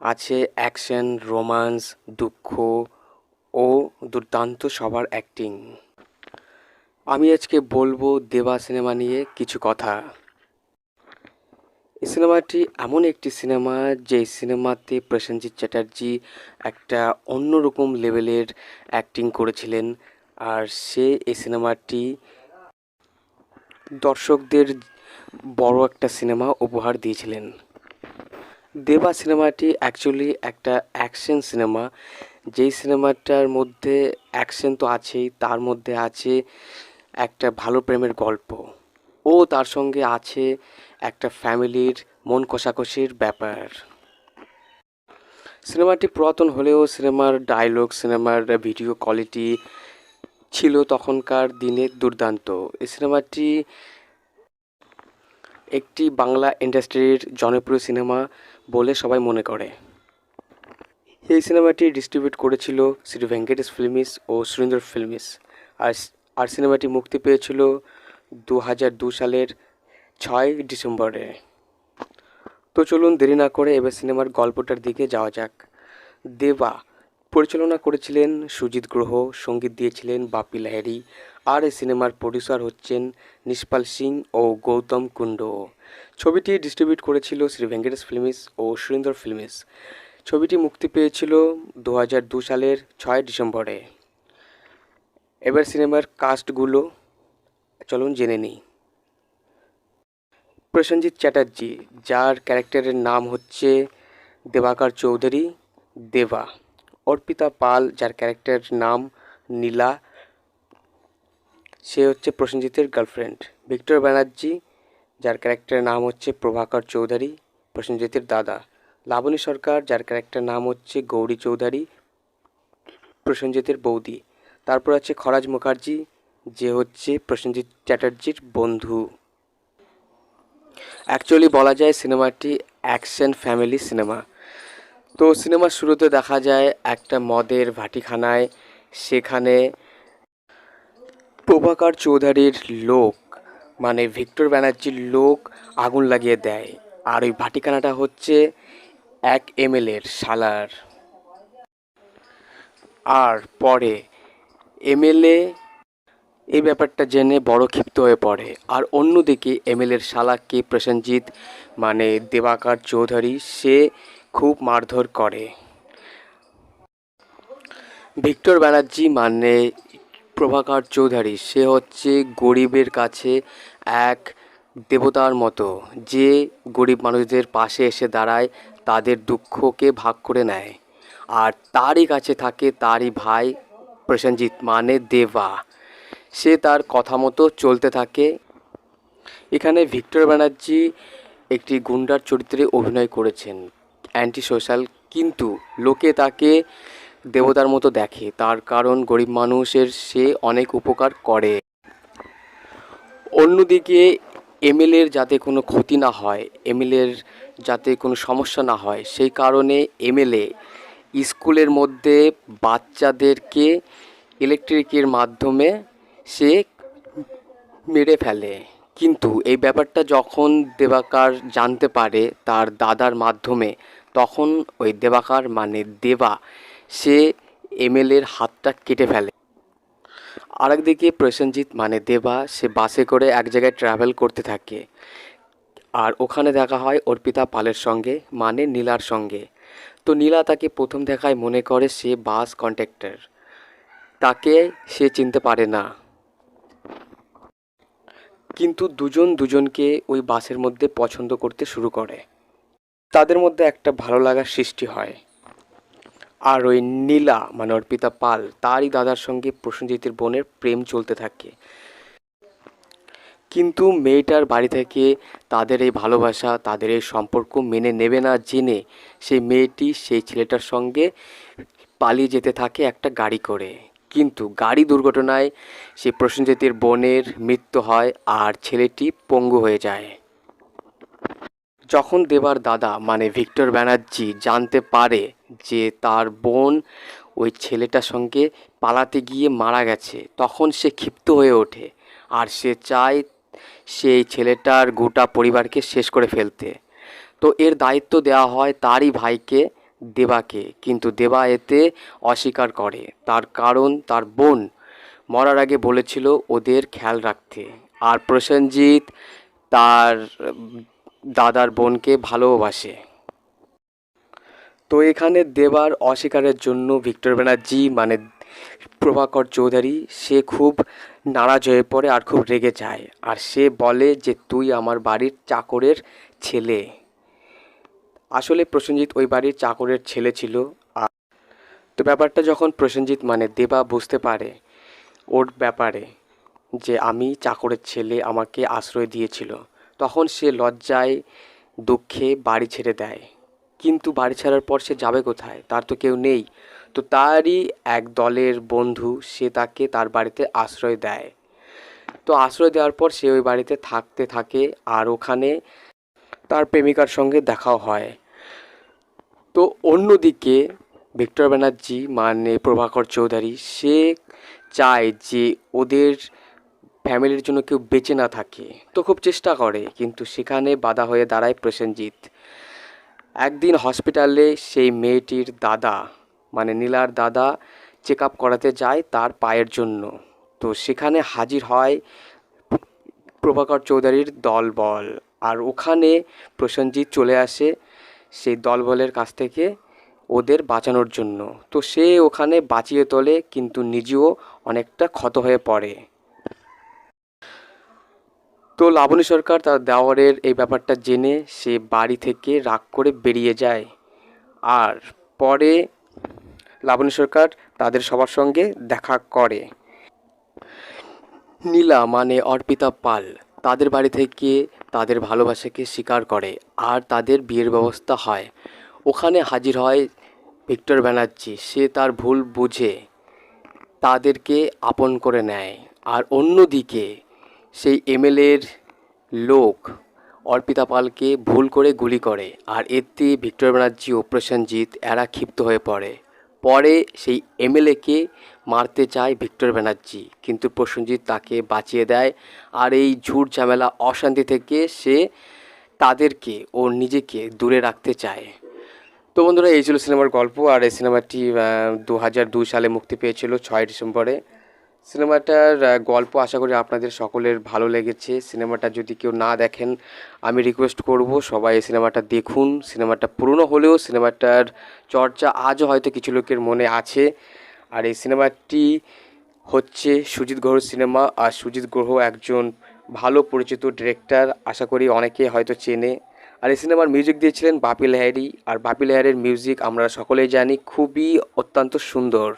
আছে action romance দুঃখ ও দুর্দান্ত সবার অ্যাক্টিং। আমি আজকে বলব দেবা সিনেমা নিয়ে কিছু কথা। এই সিনেমাটি এমন একটি সিনেমা যে সিনেমাতে প্রসেনজিৎ চ্যাটার্জি একটা অন্যরকম লেভেলের অ্যাক্টিং করেছিলেন আর সে এই সিনেমাটি দর্শকদের বড় একটা সিনেমা উপহার দিয়েছিলেন। দেবা সিনেমাটি অ্যাকচুয়ালি একটা অ্যাকশন সিনেমা যেই সিনেমাটার মধ্যে অ্যাকশন তো আছেই, তার মধ্যে আছে একটা ভালো প্রেমের গল্প। ও তার সঙ্গে আছে একটা ফ্যামিলির মন কষাকষির ব্যাপার। সিনেমাটি পুরাতন হলেও সিনেমার ডায়লগ সিনেমার ভিডিও কোয়ালিটি ছিল তখনকার দিনে দুর্দান্ত। এই সিনেমাটি একটি বাংলা ইন্ডাস্ট্রির জনপ্রিয় সিনেমা। বলে সবাই মনে করে। এই সিনেমাটি ডিস্ট্রিবিউট করেছিল শ্রী ভেঙ্কটেশ ফিল্মিস ও সুরেন্দ্র ফিল্মিস। আর আর সিনেমাটি মুক্তি পেয়েছিল দু হাজার দু সালের ছয় ডিসেম্বরে। তো চলুন দেরি না করে এবার সিনেমার গল্পটার দিকে যাওয়া যাক। দেবা পরিচালনা করেছিলেন সুজিত গ্রহ, সংগীত দিয়েছিলেন বাপি লাহিড়ী, আর এই সিনেমার প্রডিউসার হচ্ছেন নিষ্পাল সিং ও গৌতম কুণ্ড। ছবিটি ডিস্ট্রিবিউট করেছিল শ্রী ভেঙ্কটেশ ফিল্মিস ও সুরেন্দ্র ফিল্মিস। ছবিটি মুক্তি পেয়েছিল দু হাজার দু সালের ছয় ডিসেম্বরে। এবার সিনেমার কাস্টগুলো চলুন জেনে নিই। প্রসেনজিৎ চ্যাটার্জি, যার ক্যারেক্টারের নাম হচ্ছে দেবাকার চৌধুরী, দেবা। অর্পিতা পাল, যার ক্যারেক্টারের নাম নীলা, সে হচ্ছে প্রসেনজিতের গার্লফ্রেন্ড ভিক্টর ব্যানার্জি, যার ক্যারেক্টারের নাম হচ্ছে প্রভাকর চৌধুরী, প্রসেনজিতের দাদা। লাবণী সরকার, যার ক্যারেক্টার নাম হচ্ছে গৌরী চৌধুরী, প্রসেনজিতের বৌদি। তারপর আছে খরাজ মুখার্জি, যে হচ্ছে প্রসেনজিৎ চ্যাটার্জির বন্ধু। অ্যাকচুয়ালি বলা যায় সিনেমাটি অ্যাকশন ফ্যামিলি সিনেমা তো সিনেমার শুরুতে দেখা যায় একটা মদের ভাটিখানায়, সেখানে প্রভাকর চৌধুরীর লোক মানে ভিক্টর ব্যানার্জির লোক আগুন লাগিয়ে দেয়। আর ওই ভাটিখানাটা হচ্ছে এক এমএলএর শালার। আর পরে এমএলএ এই ব্যাপারটা জেনে বড় ক্ষিপ্ত হয়ে পড়ে। আর অন্যদিকে এমএলএর শালাকে প্রসেনজিৎ মানে দেবাকার চৌধুরী, সে খুব মারধর করে। ভিক্টর ব্যানার্জি মানে প্রভাকর চৌধুরী। সে হচ্ছে গরিবের কাছে এক দেবতার মতো। যে গরিব মানুষদের পাশে এসে দাঁড়ায়, তাদের দুঃখকে ভাগ করে নেয়। আর তারই কাছে থাকে তারই ভাই প্রসেনজিৎ মানে দেবা। সে তার কথা মতো চলতে থাকে। এখানে ভিক্টর ব্যানার্জি একটি গুন্ডার চরিত্রে অভিনয় করেছেন। অ্যান্টি সোশ্যাল কিন্তু লোকে তাকে দেবতার মতো দেখে। তার কারণ গরিব মানুষের সে অনেক উপকার করে। অন্যদিকে, এমএলএর যাতে কোনো ক্ষতি না হয়, এমএলএর যাতে কোনো সমস্যা না হয়, সেই কারণে এমএলএ স্কুলের মধ্যে বাচ্চাদেরকে ইলেকট্রিকের মাধ্যমে সে মেরে ফেলে। কিন্তু এই ব্যাপারটা যখন দেবাকার জানতে পারে, তার দাদার মাধ্যমে তখন ওই দেবাকার মানে দেবা, সে এমএলএর হাতটা কেটে ফেলে। আরেকদিকে প্রসেনজিৎ মানে দেবা, সে বাসে করে এক জায়গায় ট্রাভেল করতে থাকে। আর ওখানে দেখা হয় অর্পিতা পালের সঙ্গে মানে নীলার সঙ্গে। তো নীলা তাকে প্রথম দেখায় মনে করে সে বাস কন্ট্রাক্টর তাকে সে চিনতে পারে না। কিন্তু দুজন দুজনকে ওই বাসের মধ্যে পছন্দ করতে শুরু করে। তাদের মধ্যে একটা ভালো লাগার সৃষ্টি হয়। আর ওই নীলা মানে অর্পিতা পাল, তারই দাদার সঙ্গে প্রসেনজিতের বোনের প্রেম চলতে থাকে। কিন্তু মেয়েটার বাড়ি থেকে তাদের এই ভালোবাসা, তাদের এই সম্পর্ক মেনে নেবে না জেনে সেই মেয়েটি সেই ছেলেটার সঙ্গে পালিয়ে যেতে থাকে একটা গাড়ি করে। কিন্তু গাড়ি দুর্ঘটনায় সেই প্রসেনজিতের বোনের মৃত্যু হয় আর ছেলেটি পঙ্গু হয়ে যায়। যখন দেবার দাদা মানে ভিক্টর ব্যানার্জি, জানতে পারে যে তার বোন ওই ছেলেটার সঙ্গে পালাতে গিয়ে মারা গেছে, তখন সে ক্ষিপ্ত হয়ে ওঠে আর সে চায় সেই ছেলেটার গোটা পরিবারকে শেষ করে ফেলতে। তো এর দায়িত্ব দেওয়া হয় তারই ভাইকে, দেবাকে। কিন্তু দেবা এতে অস্বীকার করে। তার কারণ তার বোন মরার আগে বলেছিল ওদের খেয়াল রাখতে। আর প্রসেনজিৎ তার দাদার বোনকে ভালোবাসে। তো এখানে দেবার অস্বীকারের জন্য ভিক্টর ব্যানার্জি মানে প্রভাকর চৌধুরী, সে খুব নারাজ হয়ে পড়ে আর খুব রেগে যায়। আর সে বলে যে, তুই আমার বাড়ির চাকরের ছেলে। আসলে প্রসেনজিৎ ওই বাড়ির চাকরের ছেলে ছিল। আর তো ব্যাপারটা যখন প্রসেনজিৎ মানে দেবা বুঝতে পারে ওর ব্যাপারে যে, আমি চাকরের ছেলে, আমাকে আশ্রয় দিয়েছিল। তখন সে লজ্জায়, দুঃখে বাড়ি ছেড়ে দেয়। কিন্তু বাড়ি ছাড়ার পর সে যাবে কোথায়? তার তো কেউ নেই। তো তারই এক দলের বন্ধু, সে তাকে তার বাড়িতে আশ্রয় দেয়। তো আশ্রয় দেওয়ার পর সে ওই বাড়িতে থাকতে থাকে আর ওখানে তার প্রেমিকার সঙ্গে দেখাও হয়। তো অন্যদিকে ভিক্টর ব্যানার্জি মানে প্রভাকর চৌধুরী, সে চায় যে ওদের ফ্যামিলির জন্য কেউ বেঁচে না থাকে। তো খুব চেষ্টা করে, কিন্তু সেখানে বাধা হয়ে দাঁড়ায় প্রসেনজিৎ। একদিন হসপিটালে সেই মেয়েটির দাদা মানে নীলার দাদা চেক আপ করাতে যায় তার পায়ের জন্য। তো সেখানে হাজির হয় প্রভাকর চৌধুরীর দলবল। আর ওখানে প্রসেনজিৎ চলে আসে সেই দলবলের কাছ থেকে ওদের বাঁচানোর জন্য। তো সে ওখানে বাঁচিয়ে তোলে, কিন্তু নিজেও অনেকটা ক্ষত হয়ে পড়ে। তো লাবণী সরকার তার দেওয়ারের এই ব্যাপারটা জেনে সে বাড়ি থেকে রাগ করে বেরিয়ে যায়। আর পরে লাবণী সরকার তাদের সবার সঙ্গে দেখা করে। নীলা মানে অর্পিতা পাল, তাদের বাড়ি থেকে তাদের ভালোবাসাকে স্বীকার করে আর তাদের বিয়ের ব্যবস্থা হয়। ওখানে হাজির হয় ভিক্টর ব্যানার্জি, সে তার ভুল বুঝে তাদেরকে আপন করে নেয়। আর অন্যদিকে সেই এমএলএর লোক অর্পিতা পালকে ভুল করে গুলি করে। আর এতে ভিক্টর ব্যানার্জি ও প্রসেনজিৎ এরা ক্ষিপ্ত হয়ে পড়ে। পরে সেই এমএলএকে মারতে চায় ভিক্টর ব্যানার্জি। কিন্তু প্রসেনজিৎ তাকে বাঁচিয়ে দেয়। আর এই ঝুট ঝামেলা, অশান্তি থেকে সে তাদেরকে ও নিজেকে দূরে রাখতে চায়। তো বন্ধুরা, এই ছিল সিনেমার গল্প। আর এই সিনেমাটি দু হাজার দুই সালে মুক্তি পেয়েছিল ছয় ডিসেম্বরে। সিনেমাটার গল্প আশা করি আপনাদের সকলের ভালো লেগেছে। সিনেমাটা যদি কেউ না দেখেন, আমি রিকোয়েস্ট করব সবাই এই সিনেমাটা দেখুন। সিনেমাটা পুরনো হলেও সিনেমাটার চর্চা আজও হয়তো কিছু লোকের মনে আছে। আর এই সিনেমাটি হচ্ছে সুজিত গ্রহর সিনেমা। আর সুজিত গ্রহ একজন ভালো পরিচিত ডিরেক্টর আশা করি অনেকে হয়তো চেনে। আর এই সিনেমার মিউজিক দিয়েছিলেন বাপি লাহারি আর বাপি লাহারির মিউজিক আমরা সকলেই জানি, খুবই অত্যন্ত সুন্দর।